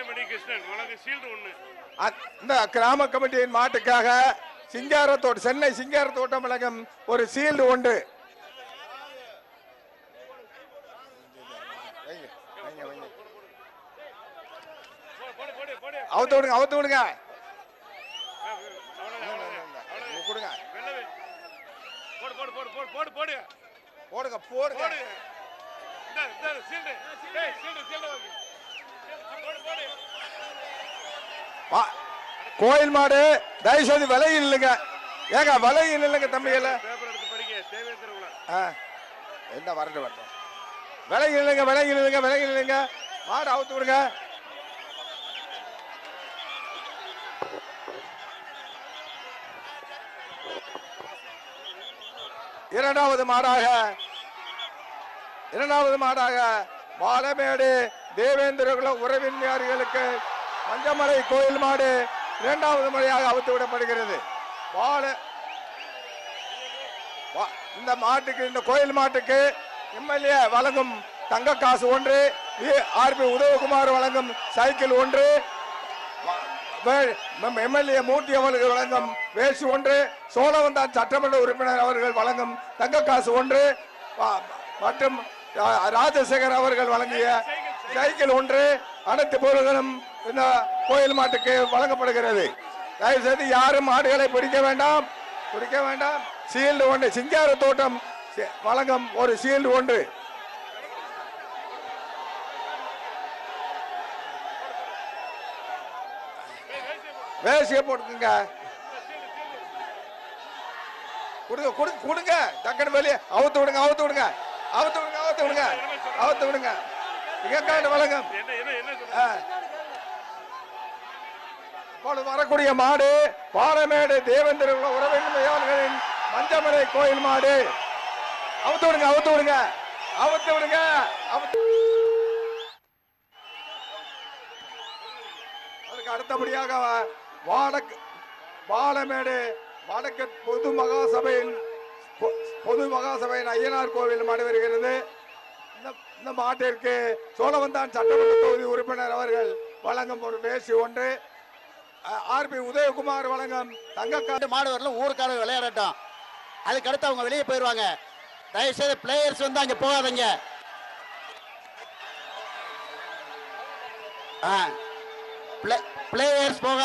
HMT Krishnan இந்த கிராம கமிட்டியின் மாட்டுக்காக சிங்காரத்தோட்டம் சென்னை சிங்காரத்தோட்டம் வழங்கும் ஒரு சீல்டு உண்டு அவுத்து விடுங்க அவுத்து விடுங்க கொடுங்க போடு போடு போடு போடு போடு போடு போடுங்க போடுங்க போடு இந்த இந்த கோயில் மாடு தயவு செய்து விலையில் இல்லைங்க. ஏங்க விலையில் இல்லைங்க தம்பிகள என்ன வரட்டு வரட்டும் விலையில் இல்லைங்க விலையில் இல்லைங்க விலையில் இல்லைங்க. மாடு அவுத்து விடுங்க. இரண்டாவது மாடாக. இரண்டாவது மாடாக. பாலமேடு தேவேந்திரகுல உறவினர்களுக்கு மஞ்சமலை கோயில் மாடு இரண்டாவது முறையாக அவுத்து விடப்படுகிறது பால வா- இந்த மாட்டுக்கு இந்த கோயில் மாட்டுக்கு எம்எல்ஏ வழங்கும் தங்க காசு ஒன்று ஆர்பி உதயகுமார் வழங்கும் சைக்கிள் ஒன்று எம்எல்ஏ மூர்த்தி அவர்கள் வழங்கும் வேசி ஒன்று சோழவந்தான் சட்டமன்ற உறுப்பினர் அவர்கள் வழங்கும் தங்க காசு ஒன்று மற்றும் ராஜசேகர் அவர்கள் வழங்கிய சைக்கிள் ஒன்று அனைத்து பொருள்களும் இந்த கோயில் மாட்டுக்கு வழங்கப்படுகிறது. தயவு செய்து யாரும் மாடுகளை பிடிக்க வேண்டாம். பிடிக்க வேண்டாம். சீல்டு ஒன்று சிங்கார தோட்டம் வழங்கும் ஒரு சீல்டு ஒன்று. வேசிய போட்டுக்குங்க. கொடுங்க கொடுங்க கொடுங்க. வெளியே அவுத்து விடுங்க அவுத்து விடுங்க. அவுத்து விடுங்க அவுத்து விடுங்க. அவுத்து விடுங்க. இங்கக்காண்டு வழங்கும். இப்பொழுது வரக்கூடிய மாடு பாலமேடு தேவேந்திர உறவினர்களின் மஞ்சமலை கோயில் மாடு. அவுத்து விடுங்க அவுத்து விடுங்க. அவுத்து விடுங்க அதுக்கு அடுத்தபடியாக வாடக்கு பாலமேடு வடக்கு பொது மகாசபையின் பொ- பொது மகாசபையின் ஐயனார் கோவில் மாடு வருகிறது. இந்த மாட்டிற்கு சோழவந்தான் சட்டமன்ற தொகுதி உறுப்பினர் அவர்கள் வழங்கும் ஒரு பேசி ஒன்று. ஆர்பி உதயகுமார் வழங்கும் தங்கக்காட்டு ரெண்டு ஊருக்காரர் விளையாடட்டும். அதுக்கடுத்து அவங்க வெளியே போயிடுவாங்க தயவு செய்து பிளேயர்ஸ் வந்து அங்கே போகாதீங்க. பிளேயர்ஸ் போக